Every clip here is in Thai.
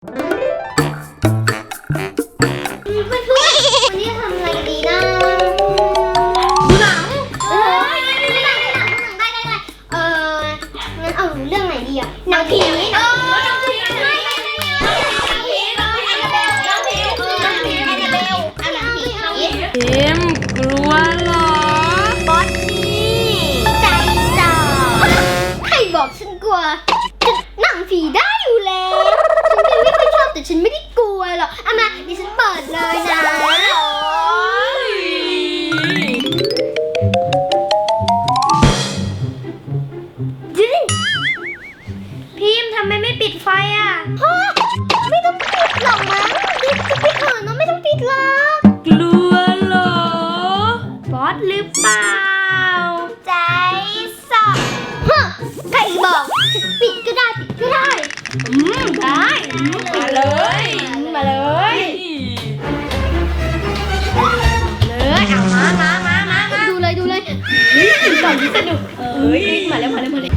เพื่อนๆวันนี้จะทำอะไรกันดีนะดูหนังเออดูหนังดูหนังดูหนังได้ได้ได้เอองั้นเอาเรื่องไหนดีอะหนังผีเออหนังผีใช่หนังผีหนังผีหนังผีหนังผีหนังผีหนังผีหนังผีหนังผีหนังผีพิมกลัวเหรอบอสนี่ใจสอใครบอกฉันกลัวหนังผีได้อยู่แล้วฉันก็ไม่ค่อยชอบแต่ฉันไม่ได้กลัวหรอก เอามาดิฉันเปิดเลยนะจริงพิมทำไมไม่ปิดไฟอะฮะไม่ต้องปิดหรอกมั้งปิดจะปิดเถอะเนาะไม่ต้องปิดหรอกกลัวเหรอบอสหรือเปล่า ใจสอฮะใครบอกฉันปิดก็ได้ปิดก็ได้ อืม ได้มาเลย മല മല മല.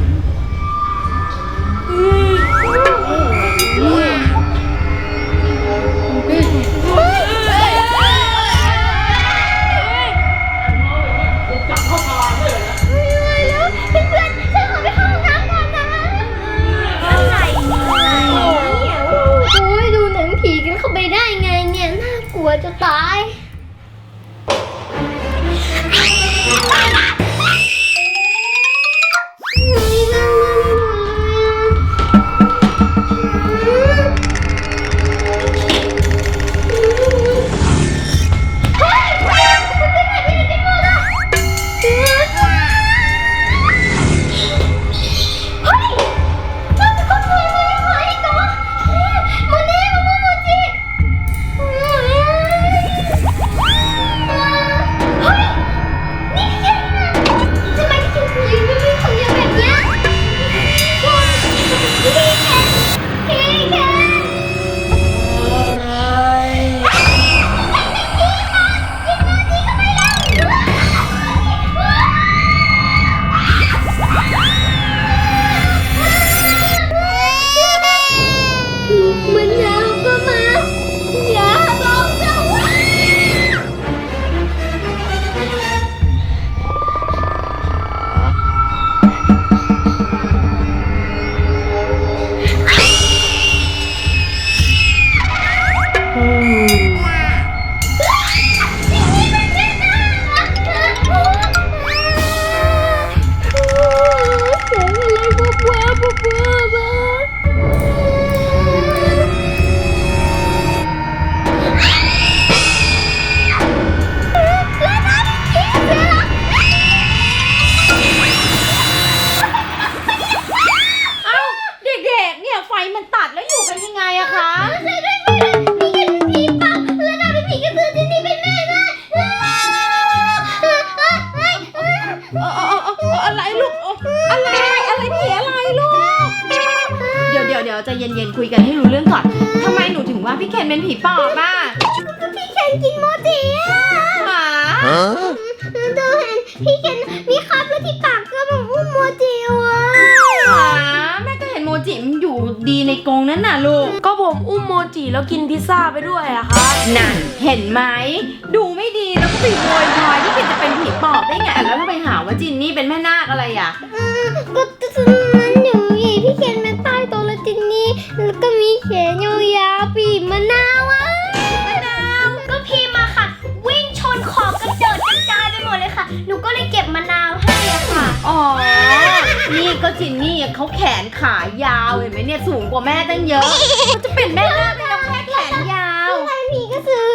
เดี๋ยวเดี๋ยวเดี๋ยวใจเย็นๆคุยกันให้รู้เรื่องก่อนทำไมหนูถึงว่าพี่เคนเป็นผีปอบอะพี่เคนกินโมจิอะหมาดูเห็นพี่เคนมีคราบแล้วที่ปากก็แบบอุ้มโมจิว่ะหมาแม่ก็เห็นโมจิมันอยู่ดีในกรงนั้นน่ะลูก ก็ผมอุ้มโมจิแล้วกินพิซซ่าไปด้วยอะครับนั่นเห็นไหมดูไม่ดีแล้วก็ไปโวยวายที่เป็นจะเป็นผีปอบได้ไงแล้วถ้าไปหาว่าจินนี่เป็นแม่นาคอะไรอะ อะค่ะอ๋อ นี่ก็จินนี่เขาแขนขายาวเห็นไหมเนี่ยสูงกว่าแม่ตั้งเยอะเขาจะเป็นแม่นาคได้แล้วแค่แขนยาวใครผีกระสือ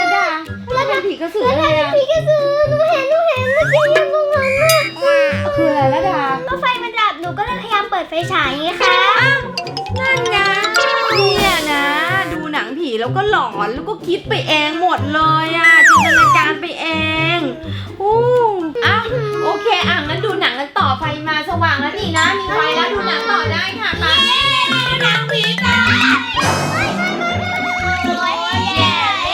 ระดาแล้วเป็นผีกระสืออะไรอะผีกระสือหนูเห็นหนูเห็นเมื่อกี้ยังตรงนั้นน่ะคืออะไรระดาก็ไฟมันดับหนูก็เลยพยายามเปิดไฟฉายไงคะ แล้วก็หลอนแล้วก็คิดไปเองหมดเลยอะจินตนาการไปเองอู้อ้าวโอเคอะงั้นดูหนังกันต่อไฟมาสว่างแล้วนี่นะมีไฟแล้วดูหนังต่อได้ค่ะไปหนังผีตาโอ้ยแย่เอ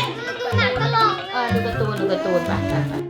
งดูหนังตลกเออดูการ์ตูนดูการ์ตูนไปไป